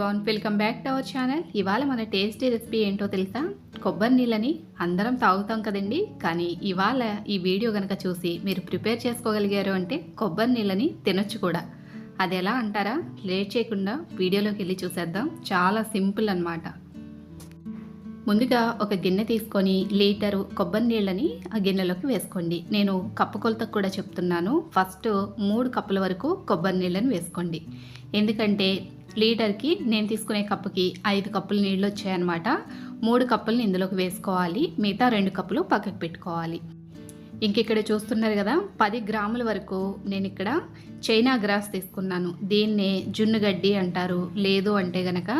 Welcome back to our channel ఇవాళ మన tasty recipe ఏంటో తెలుసా? కొబ్బరి నీళ్ళని అందరం తాగుతాం కదండి. కానీ ఇవాళ ఈ వీడియో కనుక చూసి మీరు ప్రిపేర్ చేసుకోగలిగారు అంటే కొబ్బరి నీళ్ళని తినొచ్చు కూడా. అది ఎలా అంటారా? లేట్ చేయకుండా వీడియోలోకి వెళ్ళి చూసేద్దాం. చాలా సింపుల్ అన్నమాట. ముందుగా ఒక గిన్నె తీసుకొని లీటరు కొబ్బరి నీళ్ళని ఆ గిన్నెలోకి వేసుకోండి. నేను కప్పు కొలతకు కూడా చెప్తున్నాను. ఫస్ట్ మూడు కప్పుల వరకు కొబ్బరి నీళ్ళని వేసుకోండి. ఎందుకంటే లీటర్కి నేను తీసుకునే కప్పుకి ఐదు కప్పులు నీళ్ళు వచ్చాయన్నమాట. మూడు కప్పులను ఇందులోకి వేసుకోవాలి. మిగతా రెండు కప్పులు పక్కకు పెట్టుకోవాలి. ఇంక ఇక్కడ చూస్తున్నారు కదా పది గ్రాముల వరకు నేను ఇక్కడ చైనా గ్రాస్ తీసుకున్నాను. దీన్నే జున్నుగడ్డి అంటారు. లేదు అంటే గనక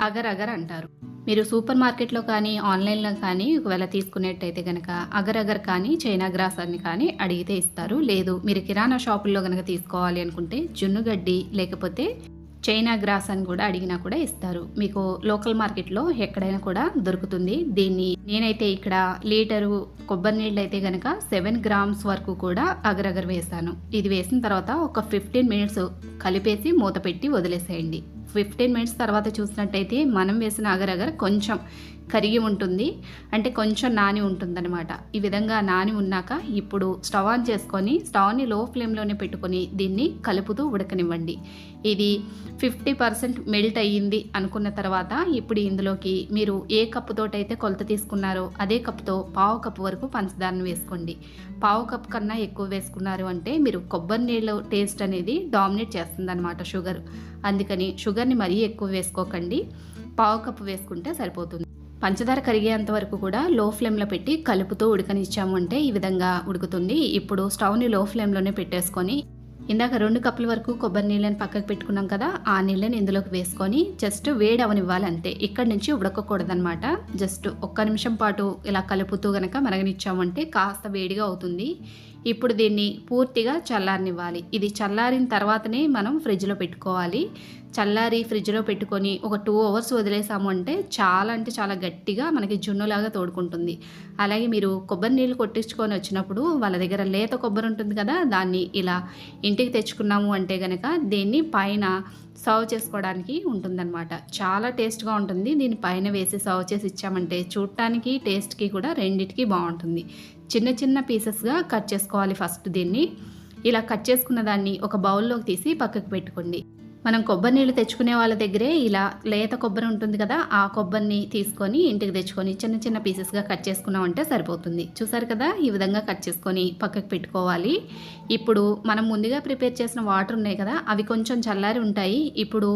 అగర్ అగర్ అంటారు. మీరు సూపర్ మార్కెట్లో కానీ ఆన్లైన్లో కానీ ఒకవేళ తీసుకునేట్టయితే కనుక అగర్ అగర్ కానీ చైనా గ్రాస్ అని కానీ అడిగితే ఇస్తారు. లేదు మీరు కిరాణా షాపుల్లో కనుక తీసుకోవాలి అనుకుంటే జున్నుగడ్డి లేకపోతే చైనా గ్రాస్ అని కూడా అడిగినా కూడా ఇస్తారు. మీకు లోకల్ మార్కెట్లో ఎక్కడైనా కూడా దొరుకుతుంది. దీన్ని నేనైతే ఇక్కడ లీటరు కొబ్బరి నీళ్ళు అయితే కనుక సెవెన్ గ్రామ్స్ వరకు కూడా అగరగర వేసాను ఇది వేసిన తర్వాత ఒక ఫిఫ్టీన్ మినిట్స్ కలిపేసి మూత పెట్టి వదిలేసేయండి. ఫిఫ్టీన్ మినిట్స్ తర్వాత చూసినట్టయితే మనం వేసిన అగరగర కొంచెం కరిగి ఉంటుంది. అంటే కొంచెం నాని ఉంటుందన్నమాట. ఈ విధంగా నాని ఉన్నాక ఇప్పుడు స్టవ్ ఆన్ చేసుకొని స్టవ్ని లో ఫ్లేమ్లోనే పెట్టుకొని దీన్ని కలుపుతూ ఉడకనివ్వండి. ఇది ఫిఫ్టీ పర్సెంట్ మెల్ట్ అయ్యింది అనుకున్న తర్వాత ఇప్పుడు ఇందులోకి మీరు ఏ కప్పుతోటైతే అయితే కొలత తీసుకున్నారో అదే కప్పుతో పావు కప్పు వరకు పంచదారను వేసుకోండి. పావు కప్ కన్నా ఎక్కువ వేసుకున్నారు అంటే మీరు కొబ్బరి నీళ్ళు టేస్ట్ అనేది డామినేట్ చేస్తుందన్నమాట షుగర్. అందుకని షుగర్ని మరీ ఎక్కువ వేసుకోకండి. పావు కప్పు వేసుకుంటే సరిపోతుంది. పంచదార కరిగేంత వరకు కూడా లో ఫ్లేమ్లో పెట్టి కలుపుతూ ఉడకనిచ్చాము అంటే ఈ విధంగా ఉడుకుతుంది. ఇప్పుడు స్టవ్ని లో ఫ్లేమ్లోనే పెట్టేసుకొని ఇందాక రెండు కప్పుల వరకు కొబ్బరి నీళ్ళని పక్కకు పెట్టుకున్నాం కదా ఆ నీళ్ళని ఇందులోకి వేసుకొని జస్ట్ వేడి అవనివ్వాలి అంతే. ఇక్కడి నుంచి ఉడకకూడదనమాట జస్ట్ ఒక్క నిమిషం పాటు ఇలా కలుపుతూ గనక మరగనిచ్చామంటే కాస్త వేడిగా అవుతుంది. ఇప్పుడు దీన్ని పూర్తిగా చల్లారనివ్వాలి. ఇది చల్లారిన తర్వాతనే మనం ఫ్రిడ్జ్లో పెట్టుకోవాలి. చల్లారి ఫ్రిడ్జ్లో పెట్టుకొని ఒక టూ అవర్స్ వదిలేసాము అంటే చాలా అంటే చాలా గట్టిగా మనకి జున్నులాగా తోడుకుంటుంది. అలాగే మీరు కొబ్బరి నీళ్ళు కొట్టించుకొని వచ్చినప్పుడు వాళ్ళ దగ్గర లేత కొబ్బరి ఉంటుంది కదా దాన్ని ఇలా ఇంటికి తెచ్చుకున్నాము అంటే కనుక దీన్ని పైన సర్వ్ చేసుకోవడానికి ఉంటుందన్నమాట. చాలా టేస్ట్గా ఉంటుంది. దీని పైన వేసి సర్వ్ చేసి ఇచ్చామంటే చూడటానికి టేస్ట్కి కూడా రెండిటికి బాగుంటుంది. చిన్న చిన్న పీసెస్గా కట్ చేసుకోవాలి ఫస్ట్ దీన్ని. ఇలా కట్ చేసుకున్న దాన్ని ఒక బౌల్లోకి తీసి పక్కకు పెట్టుకోండి. మనం కొబ్బరి నీళ్ళు తెచ్చుకునే వాళ్ళ దగ్గరే ఇలా లేత కొబ్బరి ఉంటుంది కదా ఆ కొబ్బరిని తీసుకొని ఇంటికి తెచ్చుకొని చిన్న చిన్న పీసెస్గా కట్ చేసుకున్నామంటే సరిపోతుంది. చూసారు కదా ఈ విధంగా కట్ చేసుకొని పక్కకు పెట్టుకోవాలి. ఇప్పుడు మనం ముందుగా ప్రిపేర్ చేసిన వాటర్ ఉన్నాయి కదా అవి కొంచెం చల్లారి ఉంటాయి. ఇప్పుడు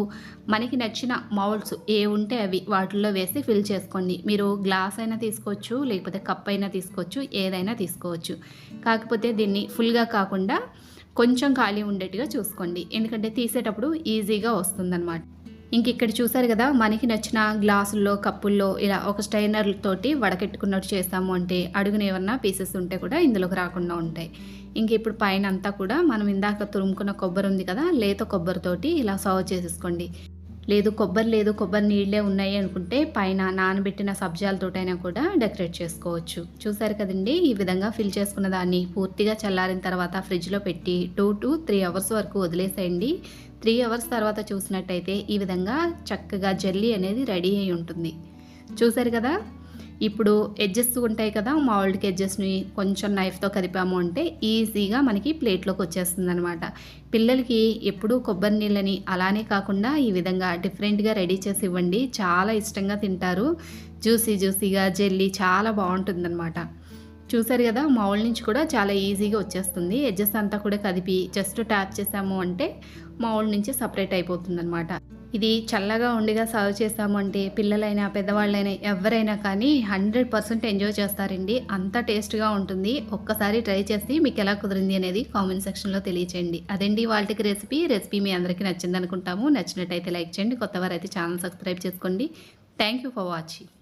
మనకి నచ్చిన మౌల్డ్స్ ఏ ఉంటే అవి వాటిల్లో వేసి ఫిల్ చేసుకోండి. మీరు గ్లాస్ అయినా తీసుకోవచ్చు లేకపోతే కప్ అయినా తీసుకోవచ్చు ఏదైనా తీసుకోవచ్చు. కాకపోతే దీన్ని ఫుల్గా కాకుండా కొంచెం ఖాళీ ఉండేట్టుగా చూసుకోండి. ఎందుకంటే తీసేటప్పుడు ఈజీగా వస్తుందన్నమాట. ఇంక ఇక్కడ చూసారు కదా మనకి నచ్చిన గ్లాసుల్లో కప్పుల్లో ఇలా ఒక స్టైనర్ తోటి వడకెట్టుకున్నట్టు చేస్తాము అంటే అడుగున ఏమన్నా పీసెస్ ఉంటే కూడా ఇందులోకి రాకుండా ఉంటాయి. ఇంక ఇప్పుడు పైన అంతా కూడా మనం ఇందాక తురుముకున్న కొబ్బరి ఉంది కదా లేత కొబ్బరితోటి ఇలా సర్వ్ చేసేసుకోండి. లేదు కొబ్బరి లేదు కొబ్బరి నీళ్ళే ఉన్నాయి అనుకుంటే పైన నానబెట్టిన సబ్జాలతోటైనా కూడా డెకరేట్ చేసుకోవచ్చు. చూసారు కదండి ఈ విధంగా ఫిల్ చేసుకున్న దాన్ని పూర్తిగా చల్లారిన తర్వాత ఫ్రిడ్జ్లో పెట్టి టూ టు త్రీ అవర్స్ వరకు వదిలేసేయండి. త్రీ అవర్స్ తర్వాత చూసినట్టయితే ఈ విధంగా చక్కగా జల్లీ అనేది రెడీ అయి ఉంటుంది. చూసారు కదా ఇప్పుడు ఎడ్జెస్ ఉంటాయి కదా మాల్డ్కి ఎడ్జెస్ని కొంచెం నైఫ్తో కదిపాము అంటే ఈజీగా మనకి ప్లేట్లోకి వచ్చేస్తుంది అనమాట పిల్లలకి ఎప్పుడూ కొబ్బరి నీళ్ళని అలానే కాకుండా ఈ విధంగా డిఫరెంట్గా రెడీ చేసి ఇవ్వండి. చాలా ఇష్టంగా తింటారు. జ్యూసీ జ్యూసీగా జెల్లీ చాలా బాగుంటుందన్నమాట. చూసారు కదా మౌల్ నుంచి కూడా చాలా ఈజీగా వచ్చేస్తుంది. ఎడ్జెస్ అంతా కూడా కదిపి జస్ట్ ట్యాప్ చేసాము అంటే మౌల్ నుంచి సపరేట్ అయిపోతుంది అనమాట ఇది చల్లగా ఉండిగా సర్వ్ చేస్తామంటే అంటే పిల్లలైనా పెద్దవాళ్ళైనా ఎవరైనా కానీ హండ్రెడ్ పర్సెంట్ ఎంజాయ్ చేస్తారండి. అంత టేస్ట్గా ఉంటుంది. ఒక్కసారి ట్రై చేసి మీకు ఎలా కుదిరింది అనేది కామెంట్ సెక్షన్లో తెలియచేయండి. అదండి వాళ్ళకి రెసిపీ. రెసిపీ మీ అందరికీ నచ్చింది అనుకుంటాము నచ్చినట్టయితే లైక్ చేయండి. కొత్తవారైతే ఛానల్ సబ్స్క్రైబ్ చేసుకోండి. Thank you for watching.